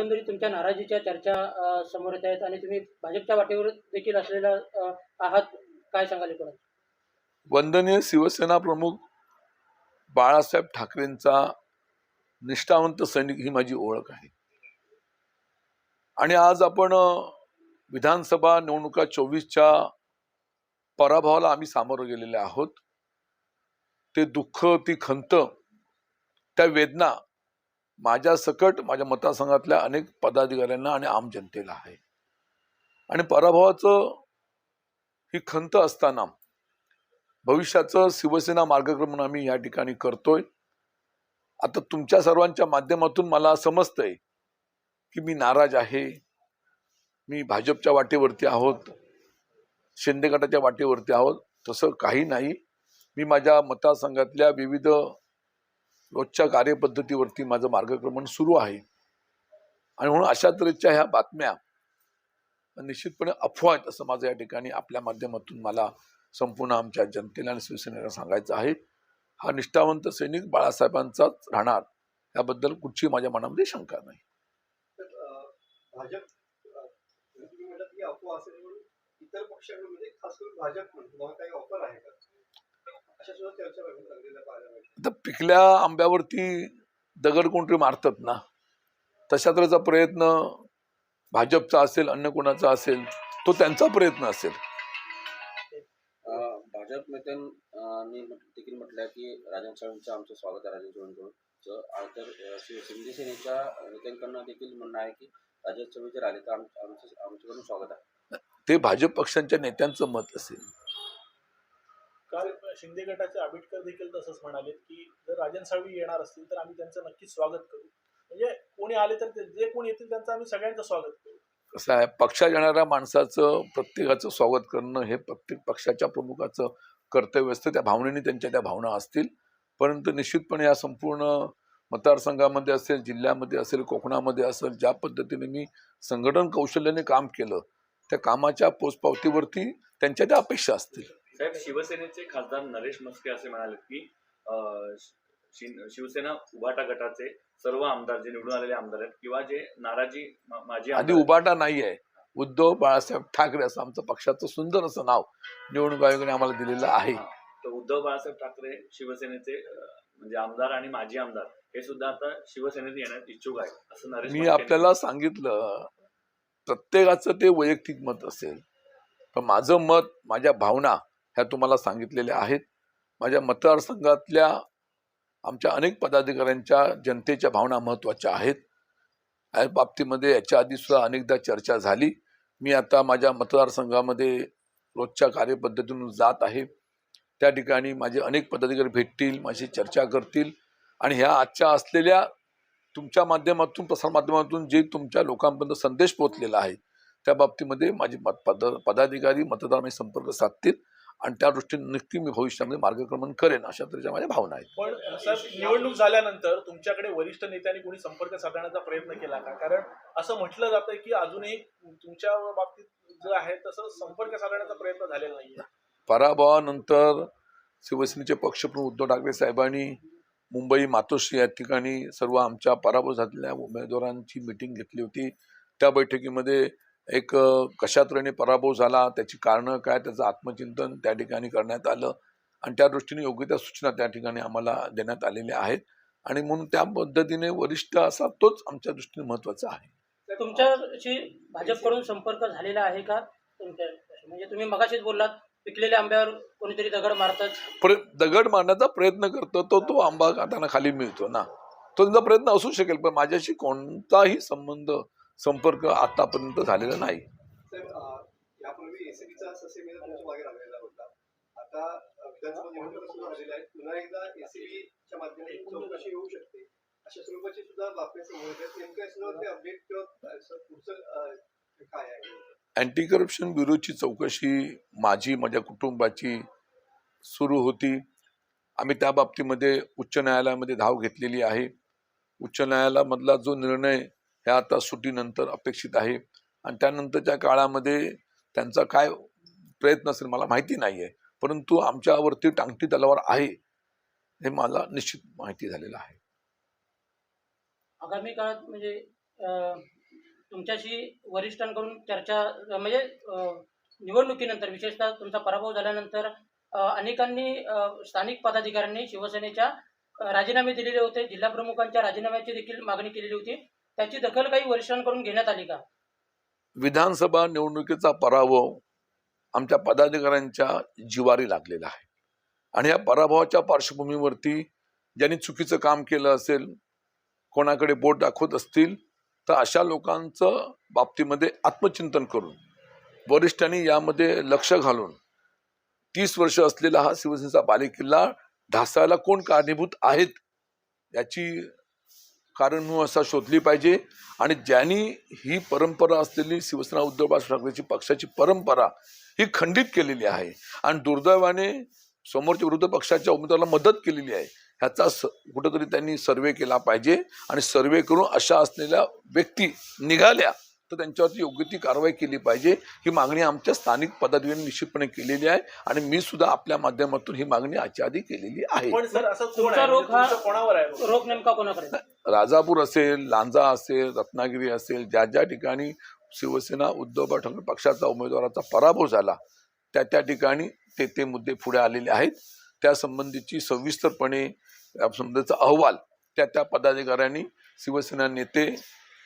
एकंदरीत तुमच्या नाराजीच्या चर्चा समोर येत आहेत आणि तुम्ही भाजपच्या वाटेवर देखील असलेला आहात. काय सांगाल एकूणच वंदनीय शिवसेना प्रमुख बाळासाहेब ठाकरेंचा निष्ठावंत सैनिक ही माझी ओळख आहे. आणि आज आपण विधानसभा निवडणुका चोवीसच्या पराभवाला आम्ही सामोरं गेलेले आहोत. ते दुःख ती खंत त्या वेदना माझ्या सकट माझ्या मतदारसंघातल्या अनेक पदाधिकाऱ्यांना आणि आम जनतेला आहे. आणि पराभवाचं ही खंत असताना भविष्याचं शिवसेना मार्गक्रमण आम्ही या ठिकाणी करतोय. आता तुमच्या सर्वांच्या माध्यमातून मला समजतंय की मी नाराज आहे. मी भाजपच्या वाटेवरती आहोत. शिंदे गटाच्या वाटेवरती आहोत. तसं काही नाही. मी माझ्या मतदारसंघातल्या विविध रोजच्या कार्यपद्धतीवरती माझं मार्गक्रमण सुरू आहे. आणि म्हणून अशा तऱ्हेच्या ह्या बातम्या निश्चितपणे अफवा आहेत असं माझं या ठिकाणी आपल्या माध्यमातून मला संपूर्ण आमच्या जनतेला आणि शिवसेनेला सांगायचं आहे. हा निष्ठावंत सैनिक बाळासाहेबांचाच राहणार याबद्दल कुठची माझ्या मनामध्ये शंका नाही. भाजप इतर पक्षांमध्ये खास करून भाजप काही ऑफर आहे का अशा सुद्धा चर्चा लागलेल्या आता पिकल्या आंब्यावरती दगड कोणतरी मारतात ना तशा तऱ्हेचा प्रयत्न भाजपचा असेल अन्य कोणाचा असेल तो त्यांचा प्रयत्न असेल. भाजप नेत्यांनी देखील म्हटलं की राजन साहेबांचं आमचं स्वागत आहे राजन आणि तर शिंदे सेनेच्या नेत्यांकडनं देखील म्हणणं आहे की राजन जर आले तर आम आमचं आमच्याकडून स्वागत आहे. ते भाजप पक्षांच्या नेत्यांचं मत असेल. काल शिंदे गटाचे आंबेडकर देखील तसंच म्हणाले की जर राजन साळवी येणार असतील तर आम्ही त्यांचं नक्कीच स्वागत करू. म्हणजे कोणी आले तर ते- जे कोणी येतील त्यांचं आम्ही सगळ्यांचं स्वागत करू. कसं आहे पक्षात येणाऱ्या माणसाचं प्रत्येकाचं स्वागत करणं हे प्रत्येक पक्षाच्या प्रमुखाचं कर्तव्य असतं. त्या भावनेने त्यांच्या त्या भावना असतील. परंतु निश्चितपणे या संपूर्ण मतदारसंघामध्ये असेल जिल्ह्यामध्ये असेल कोकणामध्ये असेल ज्या पद्धतीने मी संघटन कौशल्याने काम केलं त्या कामाच्या पोचपावतीवरती त्यांच्या त्या अपेक्षा असतील. साहेब शिवसेनेचे खासदार नरेश मस्के असे म्हणाले की शिवसेना उभाटा गटाचे सर्व आमदार जे निवडून आलेले आमदार आहेत किंवा जे नाराजी मा- माजी आधी उबाटा नाही आहे उद्धव बाळासाहेब ठाकरे असं आमचं पक्षाचं सुंदर असं नाव निवडणूक आयोगाने आम्हाला दिलेलं आहे. तर उद्धव बाळासाहेब ठाकरे शिवसेनेचे म्हणजे आमदार आणि माजी आमदार हे सुद्धा आता शिवसेनेत येण्यात इच्छुक आहेत असं नरेश मी आपल्याला सांगितलं प्रत्येकाचं ते वैयक्तिक मत असेल. पण माझं मत माझ्या भावना ह्या तुम्हाला सांगितलेल्या आहेत. माझ्या मतदारसंघातल्या आमच्या अनेक पदाधिकाऱ्यांच्या जनतेच्या भावना महत्त्वाच्या आहेत. या बाबतीमध्ये याच्या आधी सुद्धा अनेकदा चर्चा झाली. मी आता माझ्या मतदारसंघामध्ये रोजच्या कार्यपद्धतीतून जात आहे. त्या ठिकाणी माझे अनेक पदाधिकारी भेटतील माझी चर्चा करतील आणि ह्या आजच्या असलेल्या तुमच्या माध्यमातून प्रसारमाध्यमातून जे तुमच्या लोकांपर्यंत संदेश पोहोचलेला आहे त्या बाबतीमध्ये माझे मत पद पदाधिकारी मतदार संपर्क साधतील. आणि त्या दृष्टीने नक्की मी भविष्यामध्ये मार्गक्रमण करेन अशा तऱ्हेच्या माझ्या भावना आहेत. पण निवडणूक झाल्यानंतर तुमच्याकडे वरिष्ठ नेत्यांनी कोणी संपर्क साधण्याचा प्रयत्न केला का? कारण असं म्हटलं जातं की अजूनही तुमच्या बाबतीत जे आहे तसं संपर्क साधण्याचा प्रयत्न झालेला नाहीये. पराभवानंतर शिवसेनेचे पक्षप्रमुख उद्धव ठाकरे साहेबांनी मुंबई मातोश्री या ठिकाणी सर्व आमच्या पराभव झालेल्या उमेदवारांची मिटिंग घेतली होती. त्या बैठकीमध्ये एक कशा तऱ्हेने पराभव झाला त्याची कारणं काय त्याचं आत्मचिंतन त्या ठिकाणी करण्यात आलं आणि त्या दृष्टीने योग्य त्या सूचना त्या ठिकाणी आम्हाला देण्यात आलेल्या आहेत. आणि म्हणून त्या पद्धतीने वरिष्ठ असा तोच आमच्या दृष्टीने महत्त्वाचा आहे. तुमच्याशी भाजपकडून संपर्क झालेला आहे का? तुमच्या म्हणजे तुम्ही मगाशीच बोललात पिकलेल्या आंब्यावर कोणीतरी दगड मारतात. दगड मारण्याचा प्रयत्न करतो तो तो आंबा खाताना खाली मिळतो ना. तो त्यांचा प्रयत्न असू शकेल पण माझ्याशी कोणताही संबंध संपर्क आतापर्यंत झालेला नाही. अँटी करप्शन ब्युरोची चौकशी माझी माझ्या कुटुंबाची सुरू होती. आम्ही त्या बाबतीमध्ये उच्च न्यायालयामध्ये धाव घेतलेली आहे. उच्च न्यायालयामधला जो निर्णय ह्या आता सुट्टीनंतर अपेक्षित आहे. आणि त्यानंतरच्या काळामध्ये त्यांचा काय प्रयत्न असेल मला माहिती नाही आहे परंतु आमच्यावरती टांगती तलावर आहे हे मला निश्चित माहिती झालेलं आहे. आगामी काळात म्हणजे तुमच्याशी वरिष्ठांकडून चर्चा म्हणजे निवडणुकीनंतर विशेषतः तुमचा पराभव झाल्यानंतर अनेकांनी स्थानिक पदाधिकाऱ्यांनी शिवसेनेच्या राजीनामे दिलेले होते. जिल्हा प्रमुखांच्या राजीनाम्याची देखील मागणी केलेली होती. त्याची दखल काही वरिष्ठांकडून घेण्यात आली का? विधानसभा निवडणुकीचा पराभव आमच्या पदाधिकाऱ्यांच्या जिवारी लागलेला आहे. आणि या पराभवाच्या पार्श्वभूमीवरती ज्यांनी चुकीचं काम केलं असेल कोणाकडे बोट दाखवत असतील तर अशा लोकांचं बाबतीमध्ये आत्मचिंतन करून वरिष्ठांनी यामध्ये लक्ष घालून तीस वर्ष असलेला हा शिवसेनेचा बालेकिल्ला ढासायला कोण कारणीभूत आहेत याची कारण असा शोधली पाहिजे. आणि ज्यांनी ही परंपरा असलेली शिवसेना उद्धव बाळासाहेब ठाकरेची पक्षाची परंपरा ही खंडित केलेली आहे. आणि दुर्दैवाने समोरच्या विरुद्ध पक्षाच्या उमेदवाराला मदत केलेली आहे. ह्याचा स कुठंतरी त्यांनी सर्वे केला पाहिजे. आणि सर्वे करून अशा असलेल्या व्यक्ती निघाल्या. तर त्यांच्यावरती योग्य ती कारवाई केली पाहिजे. ही मागणी आमच्या स्थानिक पदाधिकाऱ्यांनी निश्चितपणे केलेली आहे आणि मी सुद्धा आपल्या माध्यमातून ही मागणी आजच्या आधी केलेली आहे. पण सर असं कोण तुमचा आहे? रोग म्हणजे हा- तुमचं कोणावर आहे? रोख नेमका कोणाकडे? राजापूर असेल लांजा असेल रत्नागिरी असेल ज्या ज्या ठिकाणी शिवसेना उद्धव ठाकरे पक्षाचा उमेदवाराचा पराभव झाला त्या त्या ठिकाणी ते ते मुद्दे पुढे आलेले आहेत. त्या संबंधीची सविस्तरपणे या संबंधीचा अहवाल त्या त्या पदाधिकाऱ्यांनी शिवसेना नेते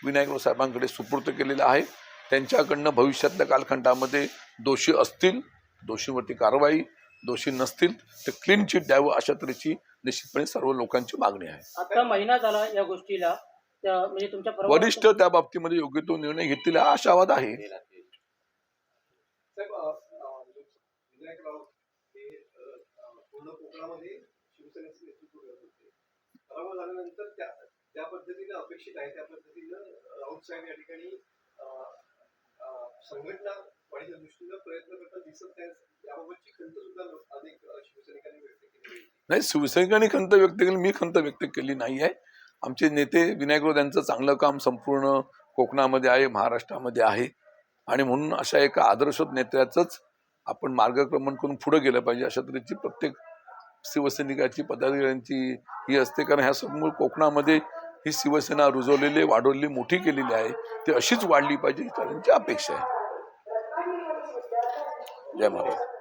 विनायकराव साहेबांकडे सुपूर्द केलेला आहे. त्यांच्याकडनं भविष्यातल्या कालखंडामध्ये दोषी असतील दोषींवरती कारवाई दोषी नसतील तर क्लीन चिट द्यावं अशा तऱ्हेची निश्चितपणे सर्व लोकांची मागणी आहे. आता महिना झाला या गोष्टीला. त्या- म्हणजे तुमच्या वरिष्ठ त्या बाबतीमध्ये योग्य तो निर्णय घेतील हा आशावाद आहे. हे शिवसेनेचे नेतृत्व करत होते. पराभव झाल्यानंतर त्या पद्धतीनं अपेक्षित आहे त्या पद्धतीनं साहेब या ठिकाणी संघटना वाढीच्या दृष्टीनं प्रयत्न करताना दिसत नाही याबाबतची खंत सुद्धा अनेक शिवसैनिकांनी व्यक्त केली नाही शिवसैनिकांनी खंत व्यक्त केली मी खंत व्यक्त केली नाही आहे. आमचे नेते विनायकराव यांचं चांगलं काम संपूर्ण कोकणामध्ये आहे महाराष्ट्रामध्ये आहे. आणि म्हणून अशा एका आदर्श नेत्याचंच आपण मार्गक्रमण करून पुढे गेलं पाहिजे अशा तऱ्हेची प्रत्येक शिवसैनिकाची पदाधिकाऱ्यांची ही असते. कारण ह्या समोर कोकणामध्ये ही शिवसेना रुजवलेली वाढवलेली मोठी केलेली आहे ती अशीच वाढली पाहिजे ही त्यांची अपेक्षा आहे. जय महाराज.